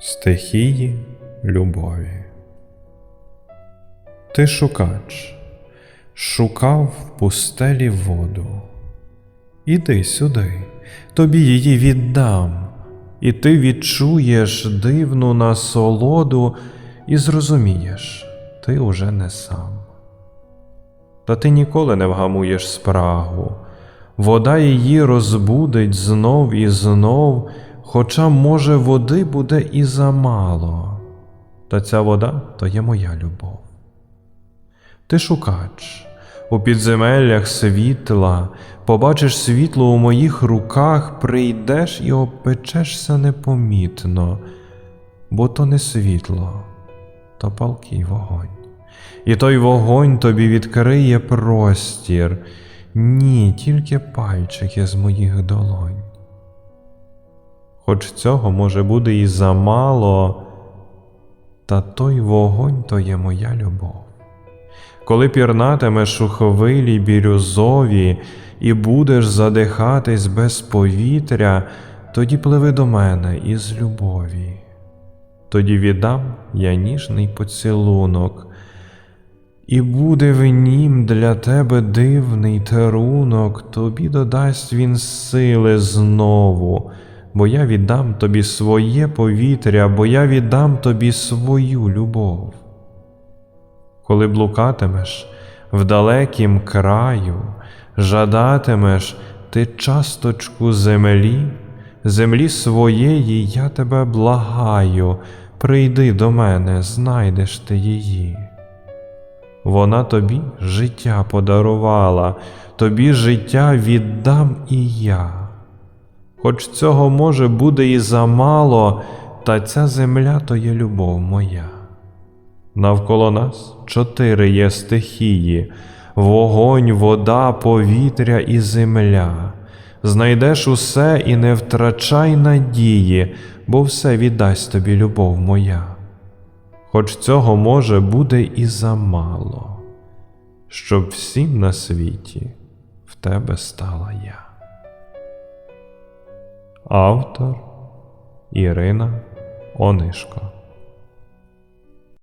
Стихії любові. Ти шукач, шукав в пустелі воду. Іди сюди, тобі її віддам, і ти відчуєш дивну насолоду і зрозумієш, ти уже не сам. Та ти ніколи не вгамуєш спрагу, вода її розбудить знов і знов, хоча, може, води буде і замало. Та ця вода то є моя любов. Ти шукач, у підземеллях світла, побачиш світло у моїх руках, прийдеш і обпечешся непомітно, бо то не світло, то палкий вогонь. І той вогонь тобі відкриє простір, ні, тільки пальчики з моїх долонь. Хоч цього може буде і замало, та той вогонь то є моя любов. Коли пірнатимеш у хвилі бірюзові і будеш задихатись без повітря, тоді пливи до мене із любові. Тоді віддам я ніжний поцілунок, і буде в нім для тебе дивний терунок, тобі додасть він сили знову, бо я віддам тобі своє повітря, бо я віддам тобі свою любов. Коли блукатимеш в далекім краю, жадатимеш ти часточку землі, землі своєї я тебе благаю, прийди до мене, знайдеш ти її. Вона тобі життя подарувала, тобі життя віддам і я. Хоч цього може буде і замало, та ця земля то є любов моя. Навколо нас чотири є стихії вогонь, вода, повітря і земля. Знайдеш усе і не втрачай надії, бо все віддасть тобі любов моя. Хоч цього може буде і замало, щоб всім на світі в тебе стала я. Автор Ірина Онишко